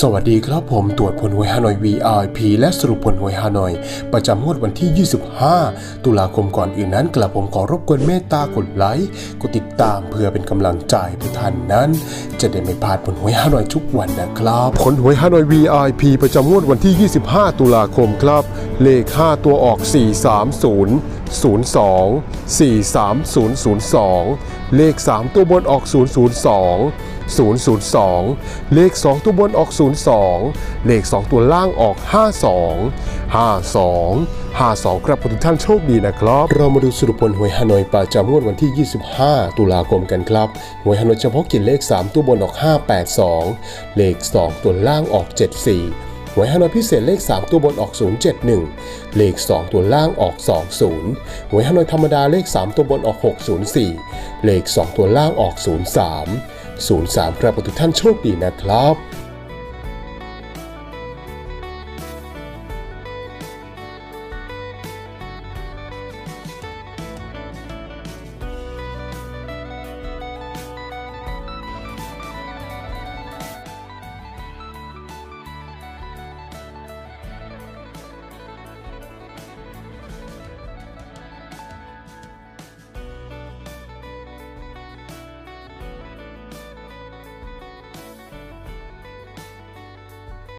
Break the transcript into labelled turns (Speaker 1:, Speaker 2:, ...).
Speaker 1: สวัสดีครับผมตรวจผลหวยฮานอย VIP และสรุปผลหวยฮานอย ประจำงวดวันที่ 25 ตุลาคมก่อนอื่นนั้นกระผมขอรบกวนเมตตากดไลค์กดติดตามเพื่อเป็นกำลังใจให้ท่านนั้น จะได้ไม่พลาดผลหวยฮานอยทุกวันนะครับ ผลหวยฮานอย VIP ประจำงวดวันที่ 25 ตุลาคมครับ เลข 5 ตัวออก 430 02 43002 เลข 3 ตัวบนออก 002 002 เลข 2 ตัวบนออก 02 เลข 2 ตัวล่างออก 52 52 52 ครับทุกท่านโชคดีนะครับ เรามาดูสรุปผลหวยฮานอยประจำงวดวันที่ 25 ตุลาคมกันครับ หวยฮานอยเฉพาะกิจเลข 3 ตัวบนออก 582 เลข 2 ตัวล่างออก 74หวยฮานอยพิเศษเลข 3 ตัวบนออก 071 เลข 2 ตัวล่างออก 20 หวยฮานอยธรรมดาเลข 3 ตัวบนออก 604 เลข 2 ตัวล่างออก 03 03 ครับทุกท่านโชคดีนะครับ